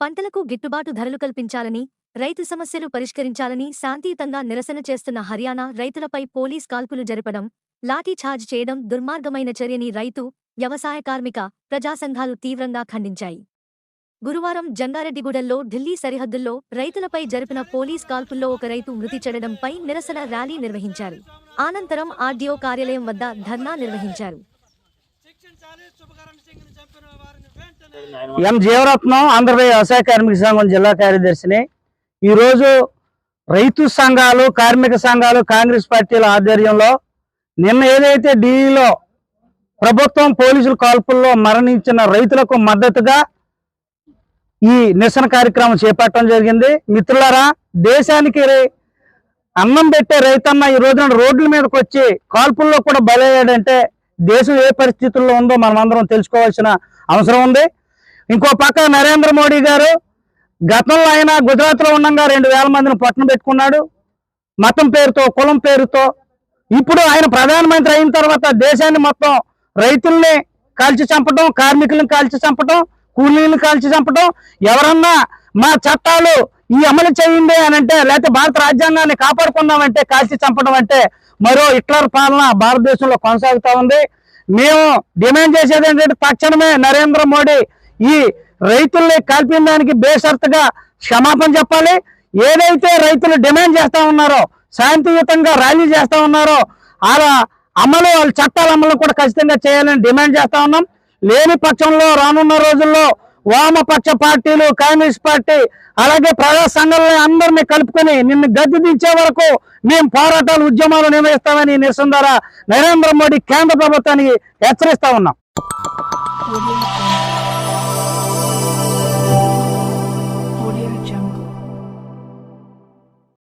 పంటలకు గిట్టుబాటు ధరలు కల్పించాలని రైతు సమస్యలు పరిష్కరించాలని శాంతియుతంగా నిరసన చేస్తున్న హర్యానా రైతులపై పోలీస్ కాల్పులు జరపడం లాఠీఛార్జ్ చేయడం దుర్మార్గమైన చర్యని రైతు వ్యవసాయ కార్మిక ప్రజా సంఘాలు తీవ్రంగా ఖండించాయి. గురువారం జంగారెడ్డిగూడెల్లో ఢిల్లీ సరిహద్దుల్లో రైతులపై జరిపిన పోలీస్ కాల్పుల్లో ఒక రైతు మృతి చెడడంపై నిరసన ర్యాలీ నిర్వహించారు. అనంతరం ఆర్డీఓ కార్యాలయం వద్ద ధర్నా నిర్వహించారు. ఎం. జీవరత్నం ఆంధ్రప్రదేశ్ వ్యవసాయ కార్మిక సంఘం జిల్లా కార్యదర్శిని. ఈరోజు రైతు సంఘాలు కార్మిక సంఘాలు కాంగ్రెస్ పార్టీల ఆధ్వర్యంలో నిన్న ఏదైతే ఢిల్లీలో ప్రభుత్వం పోలీసుల కాల్పుల్లో మరణించిన రైతులకు మద్దతుగా ఈ నిరసన కార్యక్రమం చేపట్టడం జరిగింది. మిత్రులారా దేశానికి అన్నం పెట్టే రైతన్న ఈ రోజున రోడ్ల మీదకి వచ్చి కాల్పుల్లో కూడా బలయ్యాడంటే దేశం ఏ పరిస్థితుల్లో ఉందో మనం అందరం తెలుసుకోవాల్సిన అవసరం ఉంది. ఇంకో పక్క నరేంద్ర మోడీ గారు గతంలో ఆయన గుజరాత్లో ఉండగా రెండు వేల మందిని పట్టణం పెట్టుకున్నాడు. మతం పేరుతో కులం పేరుతో. ఇప్పుడు ఆయన ప్రధానమంత్రి అయిన తర్వాత దేశాన్ని మొత్తం రైతుల్ని కాల్చి చంపడం కార్మికులను కాల్చి చంపడం కూలీలను కాల్చి చంపడం ఎవరన్నా మా చట్టాలు ఈ అమలు చేయండి అని అంటే లేకపోతే భారత రాజ్యాంగాన్ని కాపాడుకుందామంటే కాల్చి చంపడం అంటే మరో హిట్లర్ పాలన భారతదేశంలో కొనసాగుతూ ఉంది. మేము డిమాండ్ చేసేది ఏంటంటే తక్షణమే నరేంద్ర మోడీ ఈ రైతుల్ని కాల్పిన దానికి బేషరతుగా క్షమాపణ చెప్పాలి. ఏదైతే రైతులు డిమాండ్ చేస్తూ ఉన్నారో శాంతియుతంగా ర్యాలీ చేస్తూ ఉన్నారో అలా అమలు వాళ్ళ చట్టాల అమలు కూడా ఖచ్చితంగా చేయాలని డిమాండ్ చేస్తూ ఉన్నాం. లేని పక్షంలో రానున్న రోజుల్లో వామపక్ష పార్టీలు కమ్యూనిస్ట్ పార్టీ అలాగే ప్రజా సంఘాలని అందరినీ కలుపుకొని నిన్ను గద్దె దించే వరకు మేము పోరాటాలు ఉద్యమాలు నిర్వహిస్తామని నిరసన ద్వారా నరేంద్ర మోడీ కేంద్ర ప్రభుత్వానికి హెచ్చరిస్తా ఉన్నాం.